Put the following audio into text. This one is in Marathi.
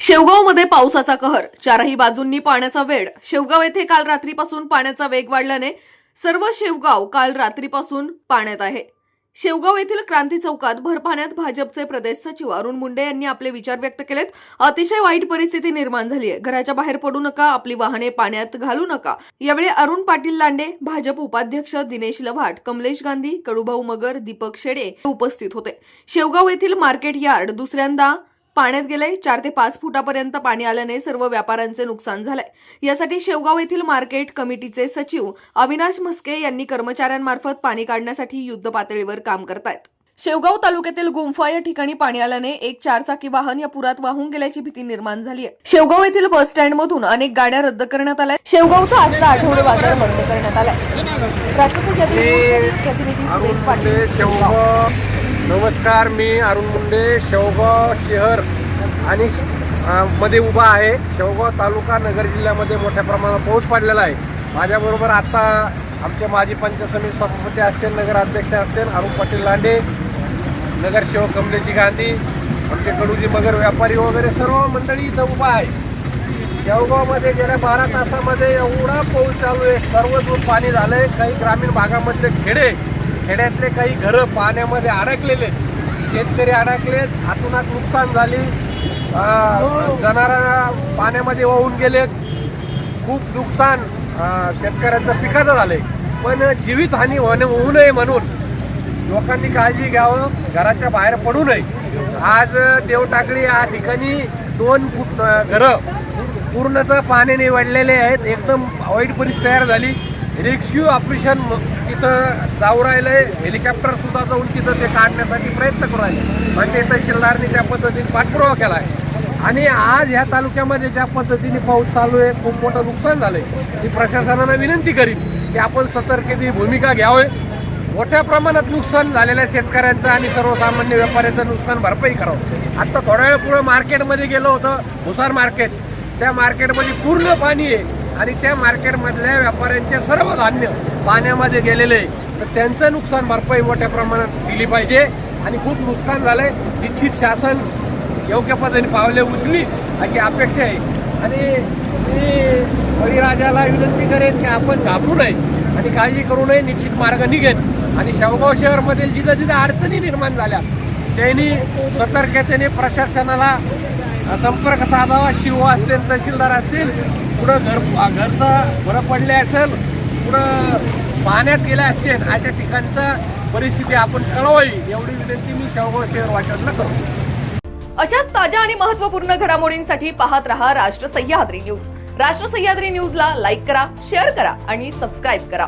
शेवगावमध्ये पावसाचा कहर. चारही बाजूंनी पाण्याचा वेळ शेवगाव येथे काल रात्रीपासून पाण्याचा वेग वाढल्याने सर्व शेवगाव काल रात्रीपासून पाण्यात आहे. शेवगाव येथील क्रांती चौकात भर पाण्यात भाजपचे प्रदेश सचिव अरुण मुंडे यांनी आपले विचार व्यक्त केलेत. अतिशय वाईट परिस्थिती निर्माण झाली आहे. घराच्या बाहेर पडू नका आपली वाहने पाण्यात घालू नका. यावेळी अरुण पाटील लांडे भाजप उपाध्यक्ष दिनेश लव्हाट कमलेश गांधी कडूभाऊ मगर दीपक शेडे उपस्थित होते. शेवगाव येथील मार्केट यार्ड दुसऱ्यांदा पाण्यात गेलंय. चार ते पाच फुटापर्यंत पाणी आल्याने सर्व व्यापाऱ्यांचे नुकसान झालंय. यासाठी शेवगाव येथील मार्केट कमिटीचे सचिव अविनाश म्हस्के यांनी कर्मचाऱ्यांमार्फत पाणी काढण्यासाठी युद्ध पातळीवर काम करतायत. शेवगाव तालुक्यातील गुंफा या ठिकाणी पाणी आल्याने एक चारचाकी वाहन या पुरात वाहून गेल्याची भीती निर्माण झाली आहे. शेवगाव येथील बस स्टँड मधून अनेक गाड्या रद्द करण्यात आल्या. शेवगावचा आजचा आठवडे बाजार बंद करण्यात आलाय. राष्ट्रपती प्रतिनिधी सुरेश पाटील. शेवगाव नमस्कार मी अरुण मुंडे शेवगाव शहर आणि मध्ये उभा आहे. शेवगाव तालुका नगर जिल्ह्यामध्ये मोठ्या प्रमाणात पाऊस पडलेला आहे. माझ्याबरोबर आता आमचे माजी पंचायत समिती सभापती असतील नगराध्यक्ष असतील अरुण पाटील लांडे नगरसेवक कमलेजी गांधी आमचे कडूजी मगर व्यापारी वगैरे सर्व मंडळी इथं उभा आहे. शेवगावमध्ये गेल्या बारा तासामध्ये एवढा पाऊस चालू आहे. सर्वदूर पाणी आहे काही ग्रामीण भागामधले खेडे खेड्यातले काही घरं पाण्यामध्ये अडकलेले आहेत. शेतकरी अडकलेत हातूनात नुकसान झाली. जनावरांना पाण्यामध्ये वाहून गेलेत खूप नुकसान शेतकऱ्यांचं पिकाचं झालंय. पण जीवितहानी होणे होऊ नये म्हणून लोकांनी काळजी घ्यावं. घराच्या बाहेर पडू नये. आज देवटाकडी या ठिकाणी दोन फूट घरं पूर्णतः पाण्याने वडलेले आहेत. एकदम वाईट परिस्थिती तयार झाली. रेस्क्यू ऑपरेशन तिथं जाऊ राहिलंय. हेलिकॉप्टर सुद्धा जाऊन तिथं ते काढण्यासाठी प्रयत्न करू राहिले. आणि इथं तहसीलदारनी त्या पद्धतीने पाठपुरावा केला आहे आणि आज ह्या तालुक्यामध्ये ज्या पद्धतीने पाऊस चालू आहे खूप मोठं नुकसान झालंय मी प्रशासनाला विनंती करीन की आपण सतर्कतेची भूमिका घ्यावे. मोठ्या प्रमाणात नुकसान झालेल्या शेतकऱ्यांचं आणि सर्वसामान्य व्यापाऱ्यांचं नुकसान भरपाई करावं. आता थोड्या वेळ पुढे मार्केटमध्ये गेलो होतं भुसार मार्केट त्या मार्केटमध्ये पूर्ण पाणी आहे. आणि त्या मार्केटमधल्या व्यापाऱ्यांचे सर्व धान्य पाण्यामध्ये गेलेले आहे. तर त्यांचं नुकसान भरपाई मोठ्या प्रमाणात दिली पाहिजे आणि खूप नुकसान झालंय. निश्चित शासन योग्य पद्धतीने पावले उचली अशी अपेक्षा आहे. आणि मी बळीराजाला विनंती करेन की आपण घाबरू नये आणि काळजी करू नये निश्चित मार्ग निघेल. आणि शेवगाव शहरमधील जिथं जिथं अडचणी निर्माण झाल्या त्यांनी सतर्कतेने प्रशासनाला संपर्क साधावा शिव असतील तहसीलदार असतील पुढं घर घरचं बरं पडले असेल कुठं पाण्यात गेले असतील अशा ठिकाणचा परिस्थिती आपण कळवावी एवढी विनंती मी शेवगाव शहर वाचनला करतो. अशाच ताज्या आणि महत्त्वपूर्ण घडामोडींसाठी पाहत रहा राष्ट्र सह्याद्री न्यूज. राष्ट्र सह्याद्री न्यूजला लाईक करा शेअर करा आणि सबस्क्राईब करा.